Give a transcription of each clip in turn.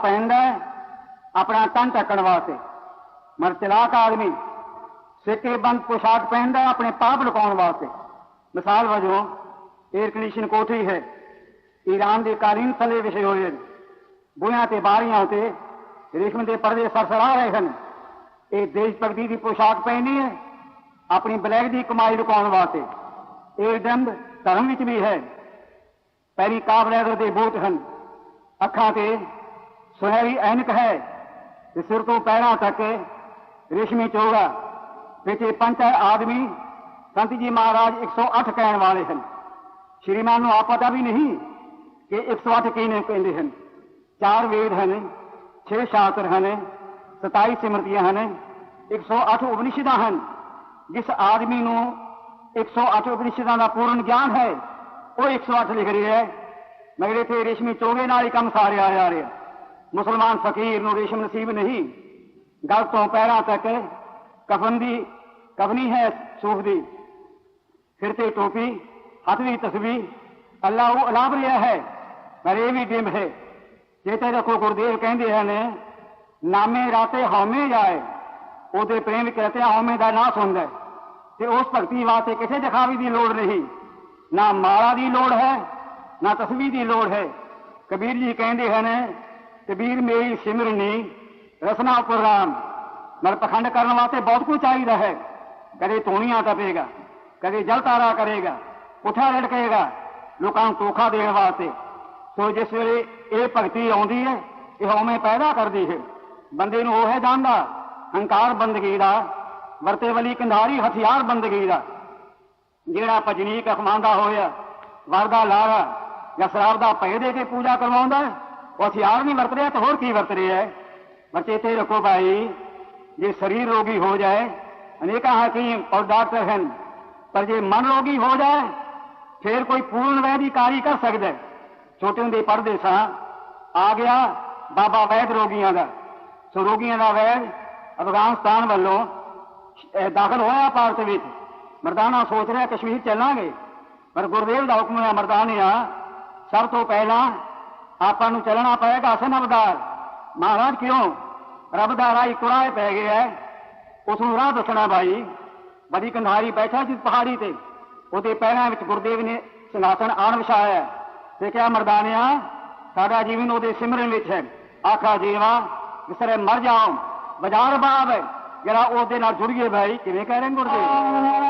ہاتھ پہنتا ہے اپنا تن ٹکڑ واسے مر چلاک آدمی سکے بند پوشاک پہنتا ہے اپنے پاپ لکاؤ واسے مثال وجہ ایر کنیشن کوٹھی ہے ایران دے کارین سلے وشے ہوئے ہیں بویاں تے باریاں ہوتے ریشم دے پردے سرسرا رہے ہیں یہ دیش بھگتی دی پوشاک پہنی ہے اپنی بلیک دی کمائی لکاؤ واسے اے دند ترمیت بھی ہے پہلی کاب لیدر دے بوٹ ہن اکھاں تے سنہری اینک ہے۔ سر تو پیروں تک ریشمی چوگا۔ بچ پنج آدمی، سنت جی مہاراج ایک سو اٹھ کہنے والے ہیں۔ شریمان آپ پتا بھی نہیں کہ ایک سو اٹھ کہنے کہندے ہیں۔ چار وید ہیں، چھ شاستر ہیں ستائی سمرتیاں ہیں، ایک سو اٹھ اپنشداں ہیں۔ جس آدمی نو ایک سو اٹھ اپنشداں دا پورن گیان ہے، وہ ایک سو اٹھ لکھ رہی ہے۔ مگر اتنے ریشمی چوگے نال ہی کم سارے آ رہے ہیں۔ ਮੁਸਲਮਾਨ ਫਕੀਰ ਨੂੰ ਰੇਸ਼ਮ ਨਸੀਬ ਨਹੀਂ ਗਲ ਤੋਂ ਪੈਰਾਂ ਤੱਕ ਕਫਨ ਦੀ ਕਫਨੀ ਹੈ ਸੂਫ ਦੀ ਸਿਰ ਤੇ ਟੋਪੀ ਹੱਥ ਦੀ ਤਸਬੀਹ ਅੱਲਾ ਉਹ ਅਲਾਪ ਰਿਹਾ ਹੈ ਪਰ ਇਹ ਵੀ ਡਿੰਬ ਹੈ ਚੇਤੇ ਰੱਖੋ ਗੁਰਦੇਵ ਕਹਿੰਦੇ ਹਨ ਨਾਮੇ ਰਾਤੇ ਹਉਮੈ ਜਾਏ ਉਹਦੇ ਪ੍ਰੇਮ ਵਿੱਚ ਰਤਿਆ ਹਉਮੈ ਦਾ ਨਾਸ ਹੁੰਦਾ ਹੈ ਤੇ ਉਸ ਭਗਤੀ ਵਾਸਤੇ ਕਿਸੇ ਦਿਖਾਵੇ ਦੀ ਲੋੜ ਨਹੀਂ ਨਾ ਮਾਲਾ ਦੀ ਲੋੜ ਹੈ ਨਾ ਤਸਵੀਰ ਦੀ ਲੋੜ ਹੈ ਕਬੀਰ ਜੀ ਕਹਿੰਦੇ ਹਨ ਕਬੀਰ ਮੇਰੀ ਸਿਮਰਨੀ ਰਸਨਾ ਪ੍ਰੋਗਰਾਮ ਮਰ ਪਖੰਡ ਕਰਨ ਵਾਸਤੇ ਬਹੁਤ ਕੁਝ ਚਾਹੀਦਾ ਹੈ ਕਦੇ ਧੂਣੀਆਂ ਟਪੇਗਾ ਕਦੇ ਜਲ ਤਾਰਾ ਕਰੇਗਾ ਪੁੱਠਾ ਲਟਕੇਗਾ ਲੋਕਾਂ ਨੂੰ ਧੋਖਾ ਦੇਣ ਵਾਸਤੇ ਸੋ ਜਿਸ ਵੇਲੇ ਇਹ ਭਗਤੀ ਆਉਂਦੀ ਹੈ ਇਹ ਹਉਮੈ ਪੈਦਾ ਕਰਦੀ ਹੈ ਬੰਦੇ ਨੂੰ ਉਹ ਹੈ ਜਾਣਦਾ ਹੰਕਾਰ ਬੰਦਗੀ ਦਾ ਵਰਤੇ ਵਾਲੀ ਕੰਧਾਰੀ ਹਥਿਆਰ ਬੰਦਗੀ ਦਾ ਜਿਹੜਾ ਭਜਨੀ ਕਖਮਾਂਦਾ ਹੋਇਆ ਵਰਦਾ ਲਾਰਾ ਜਾਂ ਸ਼ਰਾਬ ਦਾ ਭੈ ਦੇ ਕੇ ਪੂਜਾ ਕਰਵਾਉਂਦਾ ਹੈ, ਉਹ ਹਥਿਆਰ ਨਹੀਂ ਵਰਤ ਰਿਹਾ ਤਾਂ ਹੋਰ ਕੀ ਵਰਤ ਰਿਹਾ ਹੈ ਬੱਚੇ ਤੇ ਰੱਖੋ ਭਾਈ ਜੇ ਸਰੀਰ ਰੋਗੀ ਹੋ ਜਾਏ ਅਨੇਕਾਂ ਹਕੀਮ ਔਰ ਡਾਕਟਰ ਹਨ ਪਰ ਜੇ ਮਨ ਰੋਗੀ ਹੋ ਜਾਏ ਫਿਰ ਕੋਈ ਪੂਰਨ ਵੈਦ ਦੀ ਕਾਰੀ ਕਰ ਸਕਦਾ ਹੈ ਛੋਟੇ ਹੁੰਦੇ ਪੜ੍ਹਦੇ ਸਾਂ ਆ ਗਿਆ ਬਾਬਾ ਵੈਦ ਰੋਗੀਆਂ ਦਾ ਸੋ ਰੋਗੀਆਂ ਦਾ ਵੈਦ ਅਫਗਾਨਿਸਤਾਨ ਵੱਲੋਂ ਅਹ ਦਾਖਲ ਹੋਇਆ ਭਾਰਤ ਵਿੱਚ ਮਰਦਾਨਾ ਸੋਚ ਰਿਹਾ ਕਸ਼ਮੀਰ ਚੱਲਾਂਗੇ ਪਰ ਗੁਰਦੇਵ ਦਾ ਹੁਕਮ ਹੈ ਮਰਦਾਨਿਆ ਸਭ ਤੋਂ ਪਹਿਲਾਂ ਆਪਾਂ ਨੂੰ ਚੱਲਣਾ ਪਏਗਾ ਸਨਬਦਾਰ ਮਹਾਰਾਜ ਕਿਉਂ? ਰੱਬ ਦਾ ਰਾਹ ਕੁਰਾਏ ਪੈ ਗਿਆ ਹੈ। ਉਸ ਨੂੰ ਰਾਹ ਦੱਸਣਾ ਭਾਈ। ਬੜੀ ਕੰਧਾਰੀ ਬੈਠਾ ਜਿਸ ਪਹਾੜੀ ਤੇ। ਉਹਦੇ ਪੈਰਾਂ ਵਿੱਚ ਗੁਰਦੇਵ ਨੇ ਸਿੰਘਾਸਨ ਆਣ ਵਿਛਾਇਆ ਤੇ ਕਿਹਾ ਮਰਦਾਨਿਆ, ਸਾਡਾ ਜੀਵਨ ਉਹਦੇ ਸਿਮਰਨ ਵਿੱਚ ਹੈ। ਆਖਾ ਜੀਵਾ ਜਿਸ ਤਰ੍ਹਾਂ ਮਰ ਜਾਓ। ਬਾਜ਼ਾਰ ਬਾਬ ਹੈ। ਜਿਹੜਾ ਉਹਦੇ ਨਾਲ ਜੁੜ ਗਏ ਭਾਈ। ਕਿਵੇਂ ਕਹਿ ਰਹੇ ਗੁਰਦੇਵ?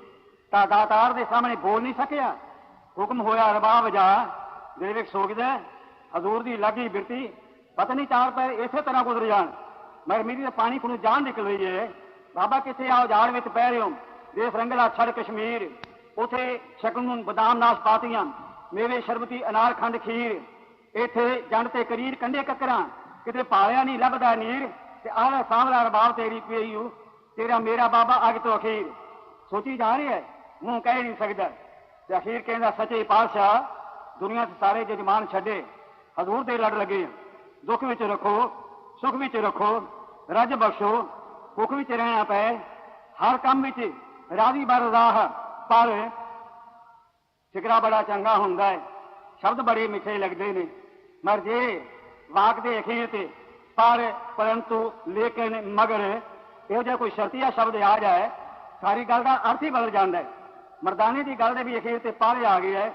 ਤਾਂ ਦਾਤਾਰ ਦੇ ਸਾਹਮਣੇ ਬੋਲ ਨਹੀਂ ਸਕਿਆ ਹੁਕਮ ਹੋਇਆ ਰਬਾਬ ਜਾ ਦਿਲ ਵਿੱਚ ਸੋਚਦਾ ਹਜ਼ੂਰ ਦੀ ਲੱਗੀ ਬਿਰਤੀ ਪਤਾ ਨਹੀਂ ਚਾਰ ਪੈ ਇਸੇ ਤਰ੍ਹਾਂ ਗੁਜ਼ਰ ਜਾਣ ਮਰ ਮੇਰੀ ਤਾਂ ਪਾਣੀ ਕੋਲੋਂ ਜਾਨ ਨਿਕਲ ਰਹੀ ਹੈ ਬਾਬਾ ਕਿੱਥੇ ਆਓ ਜਾੜ ਵਿੱਚ ਪੈ ਰਹੇ ਹੋ ਦੇਖ ਰੰਗਲਾ ਛੜ ਕਸ਼ਮੀਰ ਉਥੇ ਸ਼ਕਨੂਨ ਬਦਾਮ ਨਾਸਪਾਤੀਆਂ ਮੇਵੇ ਸ਼ਰਬਤੀ ਅਨਾਰ ਖੰਡ ਖੀਰ ਇੱਥੇ ਜੰਡ ਤੇ ਕਰੀਰ ਕੰਡੇ ਕੱਕਰਾਂ ਕਿਤੇ ਪਾਲਿਆ ਨਹੀਂ ਲੱਭਦਾ ਨੀਰ ਤੇ ਆਹ ਸਾਹਮਣਾ ਰਬਾਬ ਤੇਰੀ ਪਈ ਹੂ ਤੇਰਾ ਮੇਰਾ ਬਾਬਾ ਅਗ ਤੋਂ ਅਖੀਰ ਸੋਚੀ ਜਾ ਰਹੀ ਹੈ منہ کہہ نہیں سکتا۔ تے اخیر کہندا سچے پاشاہ دنیا سے سارے جے چھڈے۔ حضور دے لڑ لگے۔ دکھ وچ رکھو، سکھ وچ رکھو، رج بخشو بھوک وچ رہنا پے۔ ہر کام وچ راضی برزاہ پر فکرا بڑا چنگا ہوندا ہے۔ شبد بڑے میٹھے لگدے نے۔ مر جے واق دے اخیر تے۔ پر پرنتو لیکن مگر یہ کوئی شرطیہ شبد آ جائے، ساری گل کا ارتھ ہی بدل جاتا ہے۔ ਮਰਦਾਨੇ ਦੀ ਗੱਲ ਦੇ ਵੀ ਅਖੀਰ ਤੇ ਪਰ ਆ ਗਿਆ ਹੈ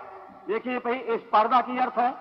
ਦੇਖੀਏ ਭਈ ਇਸ ਪਰ ਦਾ ਕੀ ਅਰਥ ਹੈ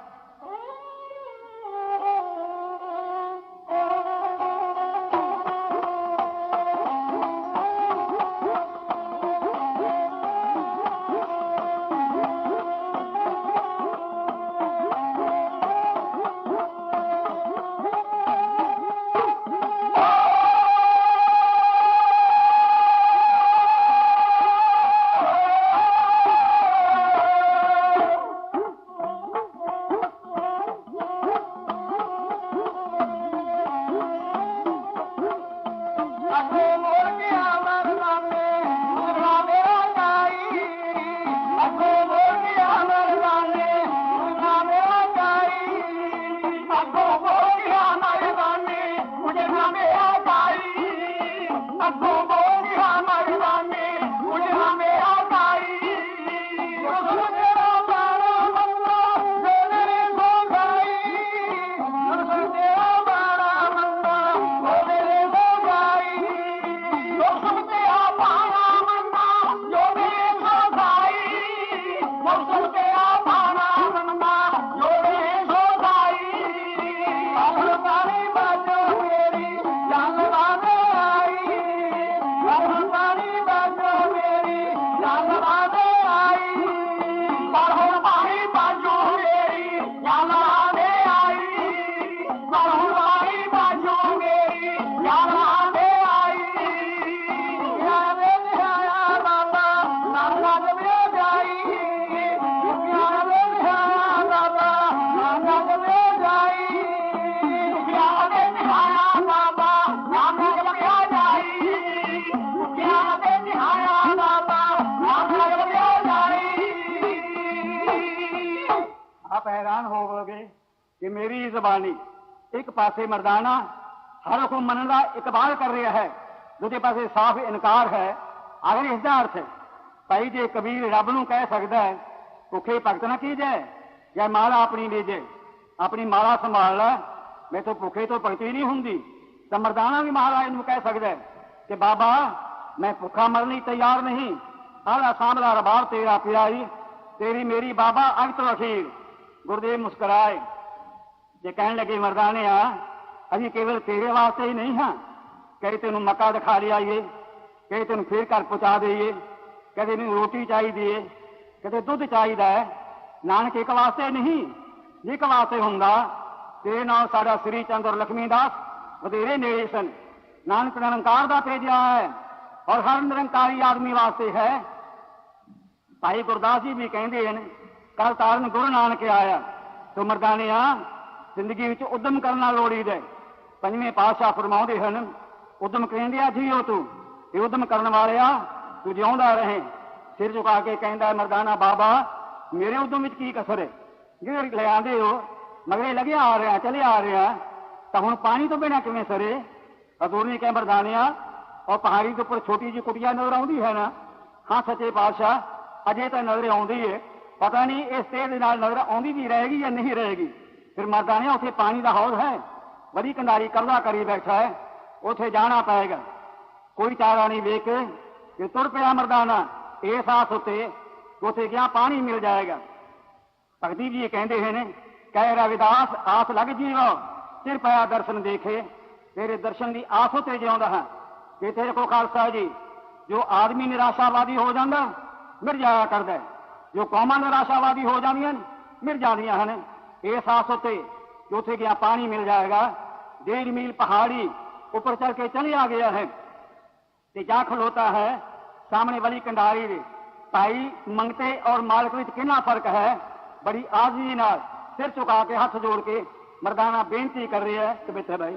ਆਪ ਹੈਰਾਨ ਹੋਵੋਗੇ ਕਿ ਮੇਰੀ ਜ਼ਬਾਨੀ ਇੱਕ ਪਾਸੇ ਮਰਦਾਨਾ ਹਰ ਹੁਕਮ ਮੰਨਣ ਦਾ ਇਕਬਾਲ ਕਰ ਰਿਹਾ ਹੈ ਦੂਜੇ ਪਾਸੇ ਸਾਫ਼ ਇਨਕਾਰ ਹੈ ਅਗਰ ਇਸ ਦਾ ਅਰਥ ਹੈ ਭਾਈ ਜੇ ਕਬੀਰ ਰੱਬ ਨੂੰ ਕਹਿ ਸਕਦਾ ਹੈ ਭੁੱਖੇ ਭਗਤ ਨਾ ਕੀਜੈ ਜਾਂ ਮਾਲਾ ਆਪਣੀ ਲੀਜੇ ਆਪਣੀ ਮਾਲਾ ਸੰਭਾਲ ਲੈ ਮੈਥੋਂ ਭੁੱਖੇ ਤੋਂ ਭਗਤੀ ਨਹੀਂ ਹੁੰਦੀ ਤਾਂ ਮਰਦਾਨਾ ਵੀ ਮਹਾਰਾਜ ਨੂੰ ਕਹਿ ਸਕਦਾ ਹੈ ਕਿ ਬਾਬਾ ਮੈਂ ਭੁੱਖਾ ਮਰਨ ਲਈ ਤਿਆਰ ਨਹੀਂ ਆਲਾ ਸਾਹਮਣਾ ਰਬਾਬ ਤੇਰਾ ਪਿਆਈ ਤੇਰੀ ਮੇਰੀ ਬਾਬਾ ਅਗ ਤੋਂ گردیو مسکرائے۔ جے کہنے لگے، مردانے آ، ابھی کیول تیرے واسطے ہی نہیں ہاں۔ کہیں تینوں مکہ دکھا لیا یہ کہیں تینوں پھر گھر پہنچا دئیے۔ کہ تینوں روٹی چاہیے کدے دھد چاہیے نانک ایک واسطے نہیں، ایک واسطے ہوں گا۔ تیرے نام سارا سری چند اور لکشمی داس وڈیرے نیڑے سن۔ نانک نرنکار کا بھیجا ہے۔ اور ہر نرنکاری آدمی واسطے ہے۔ بھائی گرداس جی بھی کہندے ہیں کل تارن گر نانک آیا۔ تو مردانیا زندگی ادم کرنا پنجو پاشاہ فرما جی ادم کرنے والے مردانا بابا، میرے ادم چیز لیا مگر لگیا آ رہا چلے آ رہا تا ہوں پانی تو بنایا کم سرے؟ ادور نے کہ مردانیا اور پہاڑی کے اوپر چھوٹی جی کٹیا نظر آؤں ہے نا؟ ہاں سچے پاشا اجے تو نظر آؤ پتہ نہیں یہ سیل نظر آدھی بھی رہے گی یا نہیں رہے گی پھر مردانیا اتنے پانی کا حوض ہے بڑی کنڈاری کلوا کری بیٹھا ہے اتنے جانا پائے گا کوئی چارہ نہیں ویک کہ تر پیا مردانہ اس آس اتنے اتنے کیا پانی مل جائے گا بھگتی جی کہندے ہیں کہ رویداس آس لگ جیو تر پیا درشن دیکھے تیرے درشن کی آس اتنے جی ہاں کہ تیرے کو خالصہ جی جو آدمی نراشا وادی ہو جاندہ مر جایا کرتا ہے ਜੋ ਕੌਮਾਂ ਨਿਰਾਸ਼ਾਵਾਦੀ ਹੋ ਜਾਂਦੀਆਂ ਨੇ ਮਿਰ ਜਾਂਦੀਆਂ ਹਨ ਇਸ ਆਸ ਉਤੇ ਕਿ ਉੱਥੇ ਗਿਆ ਪਾਣੀ ਮਿਲ ਜਾਏਗਾ ਡੇਢ ਮੀਲ ਪਹਾੜੀ ਉੱਪਰ ਚੜ ਕੇ ਚਲਿਆ ਗਿਆ ਹੈ ਤੇ ਜਾ ਖਲੋਤਾ ਹੈ ਸਾਹਮਣੇ ਵਾਲੀ ਕੰਡਾਰੀ ਦੇ ਭਾਈ ਮੰਗਤੇ ਔਰ ਮਾਲਕ ਵਿੱਚ ਕਿੰਨਾ ਫਰਕ ਹੈ ਬੜੀ ਆਜ਼ੀ ਨਾਲ ਸਿਰ ਝੁਕਾ ਕੇ ਹੱਥ ਜੋੜ ਕੇ ਮਰਦਾਨਾ ਬੇਨਤੀ ਕਰ ਰਿਹਾ ਹੈ ਕਿ ਬੇਟਾ ਭਾਈ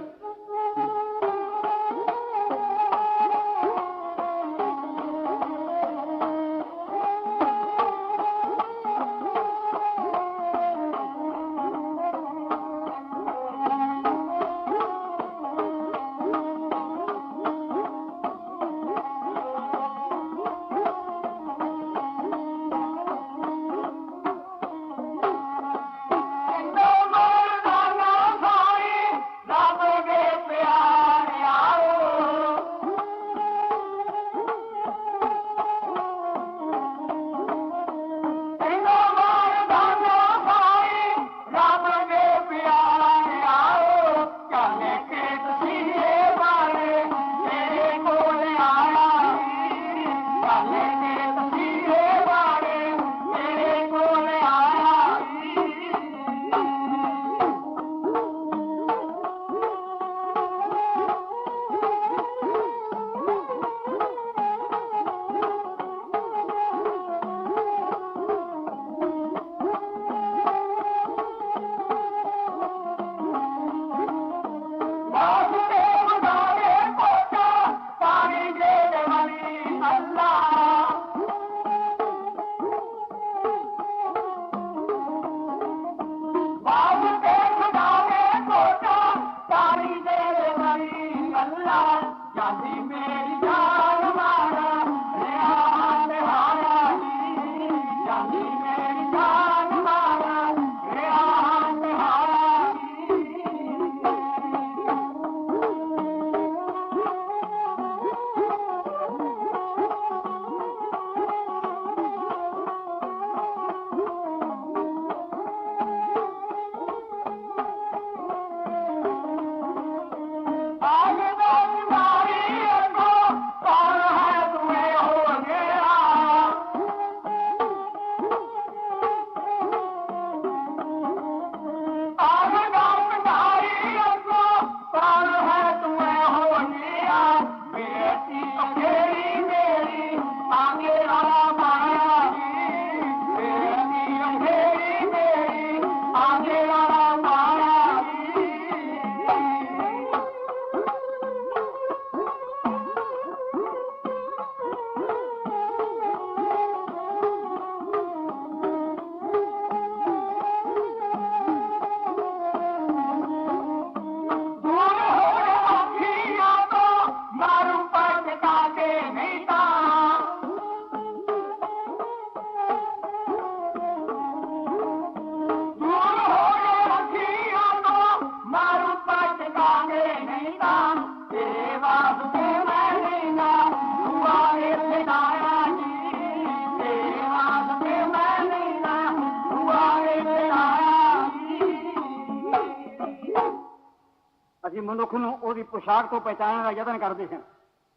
منکھ پوشاک پہچان کا یتن کرتے ہیں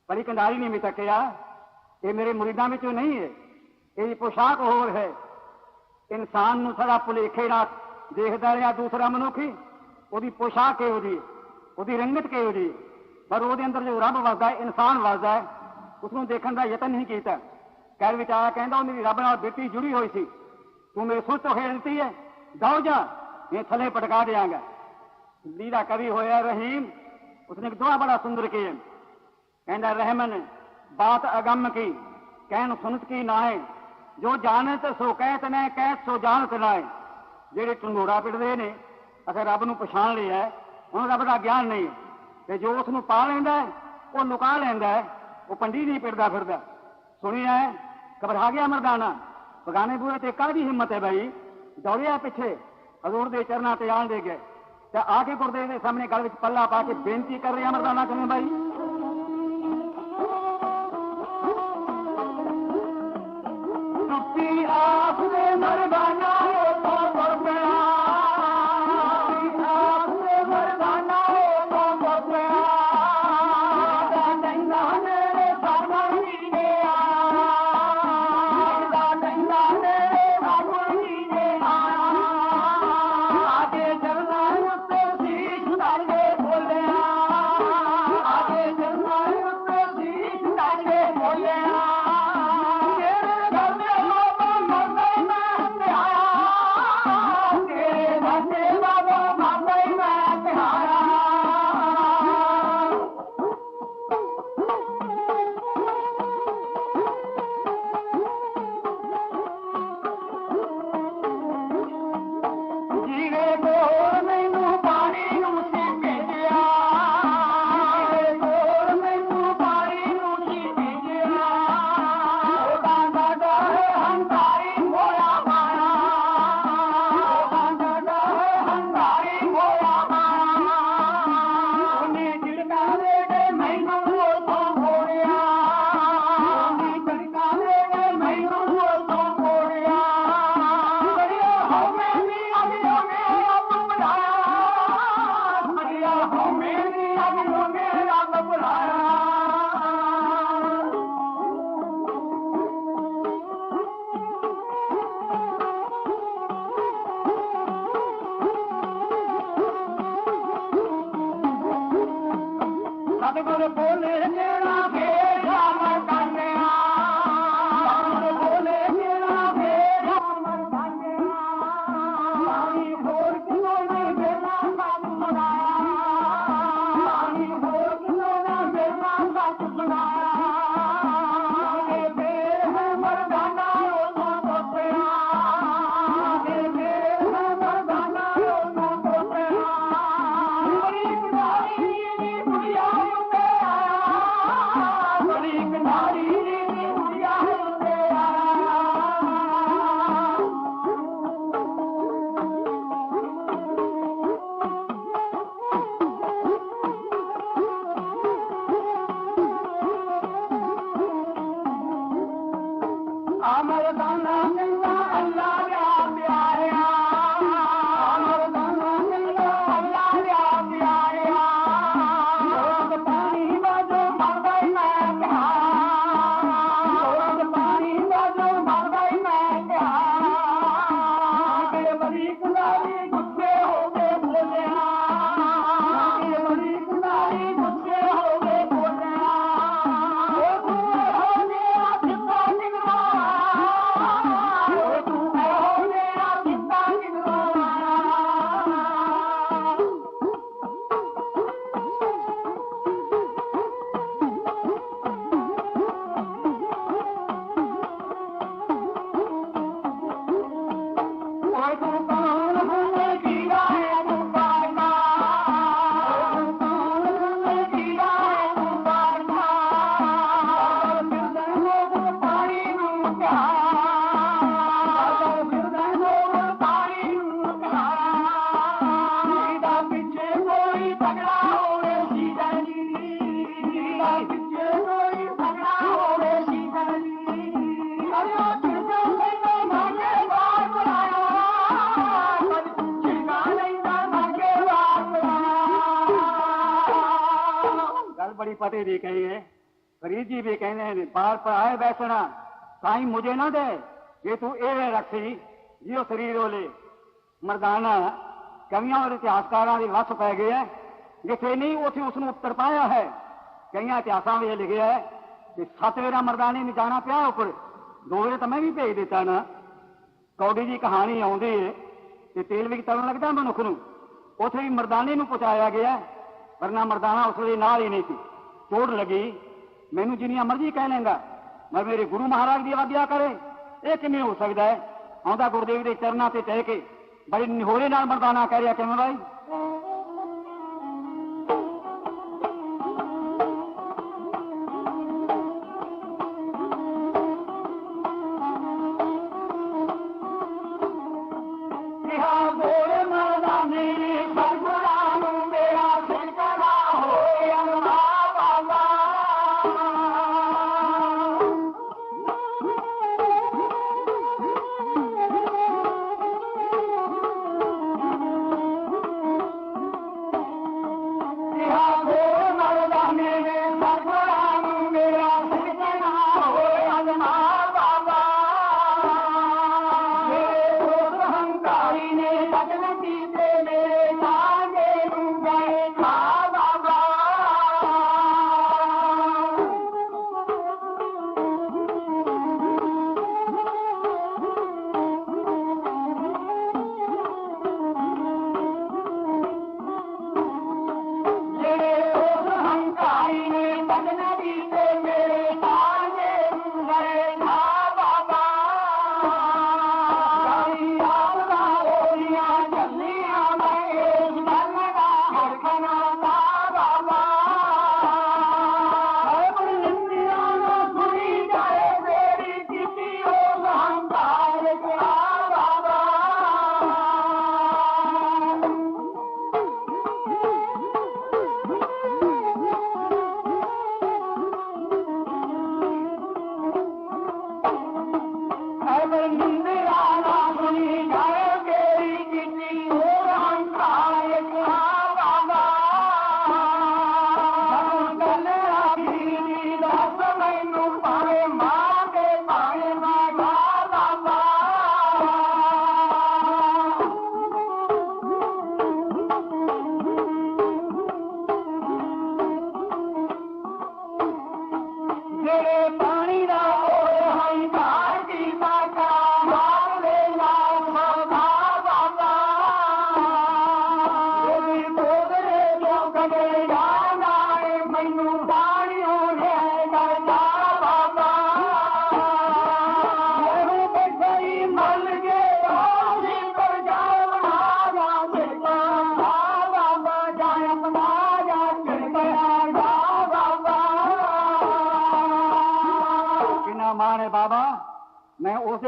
پری کنڈاری نے بھی تکیا یہ میرے مریدا یہ پوشاکے منک ہی پوشاک کہ وہ رنگت کہہ پر جو رب وزد ہے انسان وستا ہے اس کو دیکھنے کا یتن نہیں کیا کر بچارا کہہ میری رب نال بیٹی جڑی ہوئی سو میری خیر دیتی ہے دہ جا میں تھلے پٹکا دیا گا لیلا کبھی ہویا رحیم، اس نے ایک دعا بڑا سندر کی۔ کہندا رحمن، بات اگم کی، کہن سنت کی نہ ہے جو جانت سو کہت نے کہت سو جانت نہ ہے جڑے ٹنڈورا پڑدے نے اگر رب نو پہچان لیا ہے انہوں رب دا گیان نہیں۔ ہے کہ جو اس نو پا لیندا ہے وہ لکا لیندا ہے وہ پنڈی نہیں پڑدا پھردا سنیا ہے، گھبرا گیا مردانہ۔ بگانے بوئے تے بھی ہمت ہے بھائی؟ دوڑیا پیچھے، حضور دے چرنا تے آن دے گئے۔ آ کے گردے سامنے گل پلا پا کے بےنتی کر رہے ہیں مردانہ کمیں بھائی۔ کہی فرید جی بھی کہنے ہیں، بار پر آئے بیسنا سائیں مجھے نہ دے، یہ تو اے رکھی جیو سریر مردانا کبھی اتہسکار لس پی گئی ہے تھے نہیں پایا ہے۔ لکھے سات ویر مردانے میں جانا پیا اوپر دو ویرے تو میں بھی پیج کوڑی جی کہانی آ تل میں ترن لگتا منکھ نی مردانے پچھایا گیا پر نہ مردانا ہی نہیں تھی۔ توڑ لگی۔ مینو جنیا مرضی کہہ لیں گا میں میرے گرو مہاراج دی آگیا کرے۔ یہ کمی ہو سکتا ہے؟ آدھا گردیو کے چرنا سے چہ کے بڑے نہورے نال مردانہ کہہ رہا کہ میں بھائی؟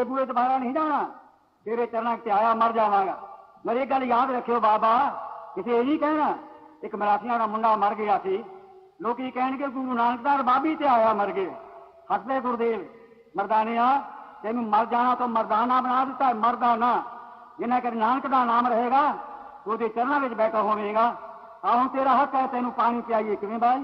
تیرے بوئے دوبارہ نہیں جانا۔ تیرے چرنا آیا مر جاواں مگر ایک گل یاد رکھیو بابا، کسی یہ نہیں کہنا، ایک مراسیاں کا منڈا مر گیا سی۔ لوگ کہن گے، گرو نانک دار بابی تے آیا مر گئے ہستے گردیو مردانیا تین مر جانا تو مردانہ بنا دیتا ہے، مردانہ۔ جنہیں کہ نانک کا نام رہے گا تو چرنا بیٹھا ہوئے گا۔ آہوں، تیرا حق ہے، تینوں پانی پیائیے کیوں بھائی؟